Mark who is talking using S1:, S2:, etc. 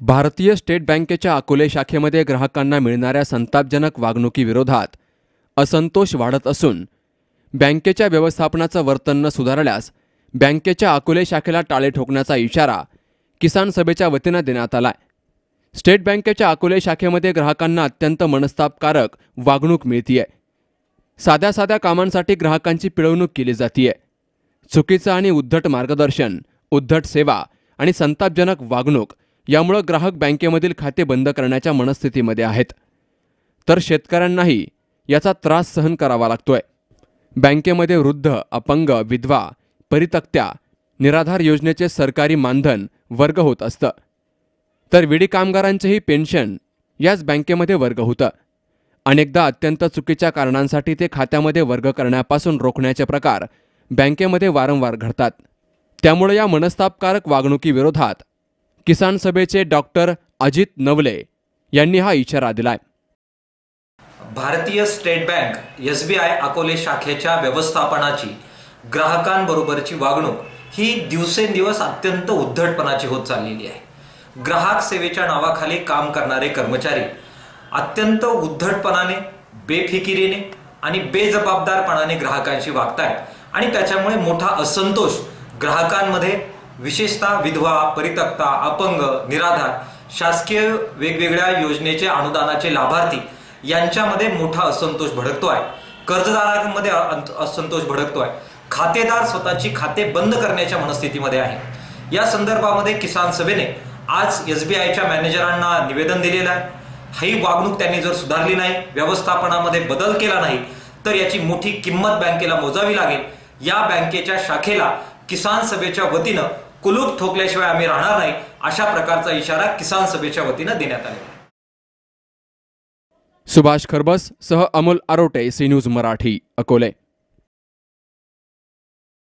S1: भारतीय स्टेट बँकेच्या अकोले शाखेमध्ये ग्राहकांना मिळणाऱ्या संतापजनक वागणुकीविरोधात असंतोष वाढत असून बँकेच्या व्यवस्थापनाचं वर्तन न सुधारल्यास बँकेच्या अकोले शाखेला टाळे ठोकण्याचा इशारा किसान सभेच्या वतीनं देण्यात आलाय. स्टेट बँकेच्या अकोले शाखेमध्ये ग्राहकांना अत्यंत मनस्तापकारक वागणूक मिळतीये. साध्या साध्या कामांसाठी ग्राहकांची पिळवणूक केली जातीये. चुकीचं आणि उद्धट मार्गदर्शन उद्धट सेवा आणि संतापजनक वागणूक यामुळं ग्राहक बँकेमधील खाते बंद करण्याच्या मनस्थितीमध्ये आहेत. तर शेतकऱ्यांनाही याचा त्रास सहन करावा लागतोय. बँकेमध्ये वृद्ध अपंग विधवा परितक्त्या निराधार योजनेचे सरकारी मानधन वर्ग होत असतं. तर विडी कामगारांचेही पेन्शन याच बँकेमध्ये वर्ग होतं. अनेकदा अत्यंत चुकीच्या कारणांसाठी ते खात्यामध्ये वर्ग करण्यापासून रोखण्याचे प्रकार बँकेमध्ये वारंवार घडतात. त्यामुळे या मनस्तापकारक वागणुकीविरोधात किसान सभेचे डॉक्टर अजित नवले यांनी हा इशारा दिलाय.
S2: भारतीय state bank S B I Akole शाखेच्या व्यवस्थापनाची ग्राहकांबरोबरची वागणूक ही दिवसेंदिवस अत्यंत उद्धटपणाची होत चाललेली आहे. ग्राहक सेवेच्या नावाखाली काम करणारे कर्मचारी अत्यंत उद्धटपणाने बेफिकिरीने आणि बेजबाबदारपणाने ग्राहकांशी वागतायत आणि त्याच्यामुळे मोठा असंतोष ग्राहकांमध्ये विशेषतः विधवा परितक्ता अपंग निराधार शासकीय वेगवेगळ्या योजनेचे अनुदानाचे लाभार्थी यांच्यामध्ये मोठा असंतोष भडकतो आहे कर्जदारांमध्ये असंतोष भडकतो आहे खातेदार स्वतःची खाते बंद करण्याच्या मनस्थितीमध्ये आहे. या संदर्भामध्ये किसान सभेने आज एस बी आयच्या मॅनेजरांना निवेदन दिलेलं आहे. ही वागणूक त्यांनी जर सुधारली नाही व्यवस्थापनामध्ये बदल केला नाही तर याची मोठी किंमत बँकेला मोजावी लागेल. या बँकेच्या शाखेला किसान सभेच्या वतीनं कुलूप ठोकल्याशिवाय आम्ही राहणार नाही अशा प्रकारचा इशारा किसान सभेच्या वतीनं देण्यात आलेला
S1: सुभाष खरबस सह अमोल आरोटे सी न्यूज मराठी अकोले.